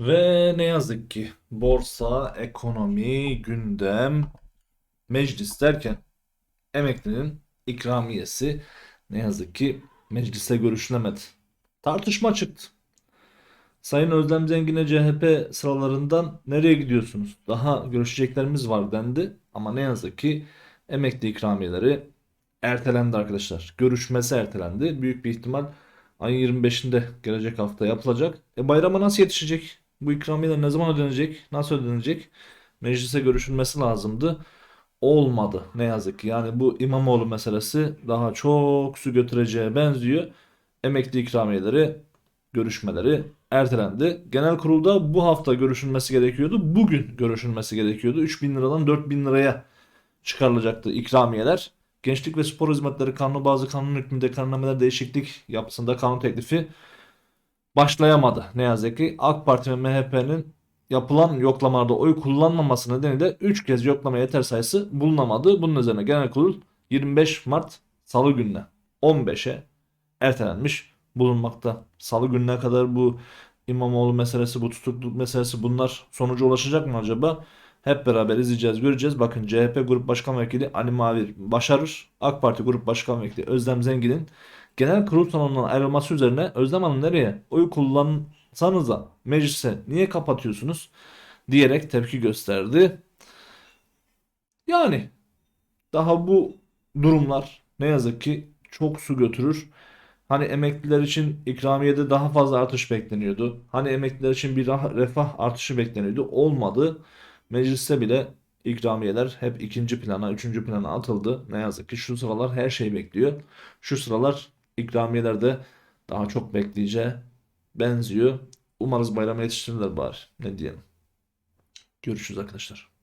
Ve ne yazık ki borsa, ekonomi, gündem, meclis derken emeklinin ikramiyesi ne yazık ki mecliste görüşülemedi. Tartışma çıktı. Sayın Özlem Zengin'e CHP sıralarından nereye gidiyorsunuz? Daha görüşeceklerimiz var dendi. Ama ne yazık ki emekli ikramiyeleri ertelendi arkadaşlar. Görüşmesi ertelendi. Büyük bir ihtimal ayın 25'inde gelecek hafta yapılacak. E bayrama nasıl yetişecek? Bu ikramiyeler ne zaman ödenecek? Nasıl ödenecek? Meclise görüşülmesi lazımdı. Olmadı ne yazık ki. Yani bu İmamoğlu meselesi daha çok su götüreceğe benziyor. Emekli ikramiyeleri görüşmeleri ertelendi. Genel kurulda bu hafta görüşülmesi gerekiyordu. Bugün görüşülmesi gerekiyordu. 3000 liradan 4000 liraya çıkarılacaktı ikramiyeler. Gençlik ve Spor Hizmetleri Kanunu bazı kanun hükmünde kararnameler değişiklik yapısında kanun teklifi başlayamadı. Ne yazık ki AK Parti ve MHP'nin yapılan yoklamalarda oy kullanmaması nedeniyle 3 kez yoklama yeter sayısı bulunamadı. Bunun üzerine genel kurul 25 Mart Salı gününe 15'e ertelenmiş bulunmakta. Salı gününe kadar bu İmamoğlu meselesi, bu tutukluluk meselesi bunlar sonuca ulaşacak mı acaba? Hep beraber izleyeceğiz, göreceğiz. Bakın CHP Grup Başkan Vekili Ali Mavir başarır. AK Parti Grup Başkan Vekili Özlem Zengin'in genel kurul salonundan ayrılması üzerine Özlem Hanım nereye? Oy kullansanıza meclise niye kapatıyorsunuz? diyerek tepki gösterdi. Yani daha bu durumlar ne yazık ki çok su götürür. Hani emekliler için ikramiyede daha fazla artış bekleniyordu. Hani emekliler için bir refah artışı bekleniyordu. Olmadı. Mecliste bile ikramiyeler hep ikinci plana, üçüncü plana atıldı. Ne yazık ki şu sıralar her şey bekliyor. Şu sıralar ikramiyelerde daha çok bekleyeceğe benziyor. Umarız bayrama yetiştirirler bari. Ne diyelim. Görüşürüz arkadaşlar.